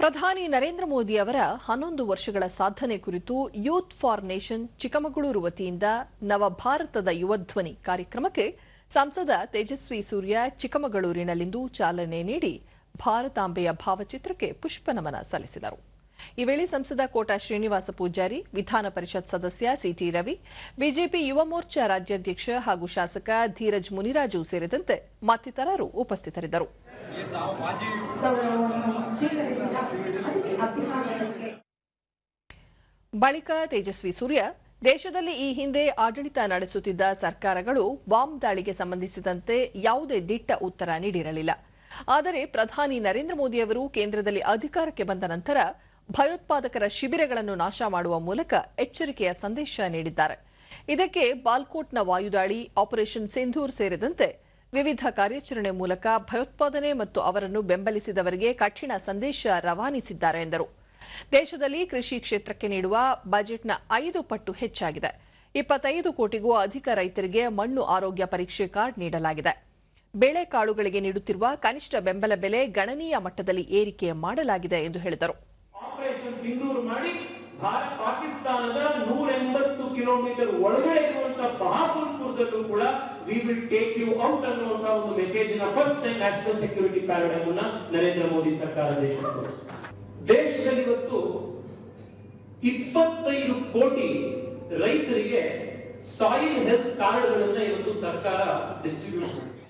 ಪ್ರಧಾನಿ ನರೇಂದ್ರ ಮೋದಿ ಅವರ ಹನ್ನೊಂದು ವರ್ಷಗಳ ಸಾಧನೆ ಕುರಿತು ಯೂತ್ ಫಾರ್ ನೇಷನ್ ಚಿಕ್ಕಮಗಳೂರು ವತಿಯಿಂದ ನವಭಾರತದ ಯುವಧ್ವನಿ ಕಾರ್ಯಕ್ರಮಕ್ಕೆ ಸಂಸದ ತೇಜಸ್ವಿ ಸೂರ್ಯ ಚಿಕ್ಕಮಗಳೂರಿನಲ್ಲಿಂದು ಚಾಲನೆ ನೀಡಿ ಭಾರತಾಂಬೆಯ ಭಾವಚಿತ್ರಕ್ಕೆ ಪುಷ್ಪನಮನ ಸಲ್ಲಿಸಿದರು. ಈ ವೇಳೆ ಸಂಸದ ಕೋಟಾ ಶ್ರೀನಿವಾಸ ಪೂಜಾರಿ, ವಿಧಾನ ಪರಿಷತ್ ಸದಸ್ಯ ಸಿಟಿ ರವಿ, ಬಿಜೆಪಿ ಯುವ ಮೋರ್ಚಾ ರಾಜ್ಯಾಧ್ಯಕ್ಷ ಹಾಗೂ ಶಾಸಕ ಧೀರಜ್ ಮುನಿರಾಜು ಸೇರಿದಂತೆ ಮತ್ತಿತರರು ಉಪಸ್ಥಿತರಿದ್ದರು. ಬಳಿಕ ತೇಜಸ್ವಿ ಸೂರ್ಯ, ದೇಶದಲ್ಲಿ ಈ ಹಿಂದೆ ಆಡಳಿತ ನಡೆಸುತ್ತಿದ್ದ ಸರ್ಕಾರಗಳು ಬಾಂಬ್ ದಾಳಿಗೆ ಸಂಬಂಧಿಸಿದಂತೆ ಯಾವುದೇ ದಿಟ್ಟ ಉತ್ತರ ನೀಡಿರಲಿಲ್ಲ. ಆದರೆ ಪ್ರಧಾನಿ ನರೇಂದ್ರ ಮೋದಿಯವರು ಕೇಂದ್ರದಲ್ಲಿ ಅಧಿಕಾರಕ್ಕೆ ಬಂದ ನಂತರ ಭಯೋತ್ಪಾದಕರ ಶಿಬಿರಗಳನ್ನು ನಾಶ ಮಾಡುವ ಮೂಲಕ ಎಚ್ಚರಿಕೆಯ ಸಂದೇಶ ನೀಡಿದ್ದಾರೆ. ಇದಕ್ಕೆ ಬಾಲ್ಕೋಟ್ನ ವಾಯುದಾಳಿ, ಆಪರೇಷನ್ ಸಿಂಧೂರ್ ಸೇರಿದಂತೆ ವಿವಿಧ ಕಾರ್ಯಾಚರಣೆ ಮೂಲಕ ಭಯೋತ್ಪಾದನೆ ಮತ್ತು ಅವರನ್ನು ಬೆಂಬಲಿಸಿದವರಿಗೆ ಕಠಿಣ ಸಂದೇಶ ರವಾನಿಸಿದ್ದಾರೆ ಎಂದರು. ದೇಶದಲ್ಲಿ ಕೃಷಿ ಕ್ಷೇತ್ರಕ್ಕೆ ನೀಡುವ ಬಜೆಟ್ನ ಐದು ಪಟ್ಟು ಹೆಚ್ಚಾಗಿದೆ. ಇಪ್ಪತ್ತೈದು ಕೋಟಿಗೂ ಅಧಿಕ ರೈತರಿಗೆ ಮಣ್ಣು ಆರೋಗ್ಯ ಪರೀಕ್ಷೆ ಕಾರ್ಡ್ ನೀಡಲಾಗಿದೆ. ಬೇಳೆಕಾಳುಗಳಿಗೆ ನೀಡುತ್ತಿರುವ ಕನಿಷ್ಠ ಬೆಂಬಲ ಬೆಲೆ ಗಣನೀಯ ಮಟ್ಟದಲ್ಲಿ ಏರಿಕೆ ಮಾಡಲಾಗಿದೆ ಎಂದು ಹೇಳಿದರು. ಪಾಕಿಸ್ತಾನದ ನೂರ ಎಂಬತ್ತು ಕಿಲೋಮೀಟರ್ ಒಳಗಡೆ ಇರುವಂತಹ ಬಹಾಪುರ್ಪುರದಲ್ಲೂ ಕೂಡ we will take you out ಅನ್ನುವಂತಹ ಒಂದು message first time national security paradigm ಅನ್ನ ನರೇಂದ್ರ ಮೋದಿ ಸರ್ಕಾರ ತೋರಿಸಿದೆ. ದೇಶದಲ್ಲಿ ಇವತ್ತು ಇಪ್ಪತ್ತೈದು ಕೋಟಿ ರೈತರಿಗೆ ಸಾಯಿಲ್ ಹೆಲ್ತ್ ಕಾರ್ಡ್ಗಳನ್ನ ಇವತ್ತು ಸರ್ಕಾರ ಡಿಸ್ಟ್ರಿಬ್ಯೂಟ್ ಮಾಡಿದೆ